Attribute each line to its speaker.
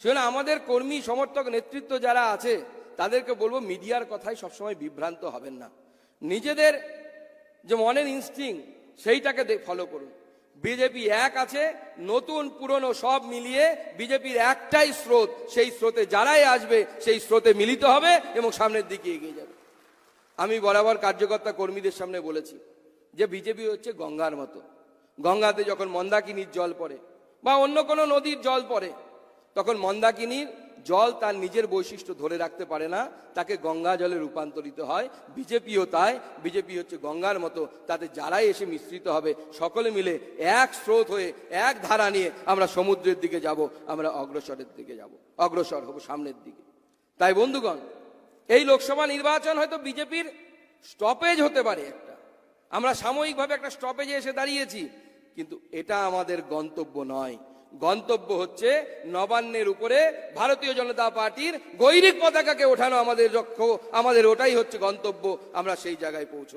Speaker 1: সেজন্য আমাদের কর্মী, সমর্থক, নেতৃত্ব যারা আছে, তাদেরকে বলব মিডিয়ার কথাই সবসময় বিভ্রান্ত হবেন না। নিজেদের যে মনের ইনস্টিং সেইটাকে ফলো করুন। বিজেপি এক আছে, নতুন, পুরনো সব মিলিয়ে বিজেপির একটাই স্রোত, সেই স্রোতে যারাই আসবে, সেই স্রোতে মিলিত হবে এবং সামনের দিকে এগিয়ে যাবে। আমি বরাবর কার্যকর্তা কর্মীদের সামনে বলেছি যে বিজেপি হচ্ছে গঙ্গার মতো। গঙ্গাতে যখন মন্দাকিনীর জল পড়ে বা অন্য কোনো নদীর জল পড়ে তখন মন্দাকিনীর জল তার নিজের বৈশিষ্ট্য ধরে রাখতে পারে না, তাকে গঙ্গা জলে রূপান্তরিত হয়। বিজেপিও তাই, বিজেপি হচ্ছে গঙ্গার মতো, তাতে যারাই এসে মিশ্রিত হবে, সকলে মিলে এক স্রোত হয়ে, এক ধারা নিয়ে আমরা সমুদ্রের দিকে যাব, আমরা অগ্রসরের দিকে যাব, অগ্রসর হব সামনের দিকে। তাই বন্ধুগণ, এই লোকসভা নির্বাচন হয়তো বিজেপির স্টপেজ হতে পারে একটা। আমরা সাময়িকভাবে একটা স্টপেজে এসে দাঁড়িয়েছি, কিন্তু এটা আমাদের গন্তব্য নয়। গন্তব্য হচ্ছে নবান্নের উপরে ভারতীয় জনতা পার্টির গৈরিক পতাকাকে ওঠানো আমাদের লক্ষ্য আমাদের ওটাই হচ্ছে গন্তব্য। আমরা সেই জায়গায় পৌঁছব।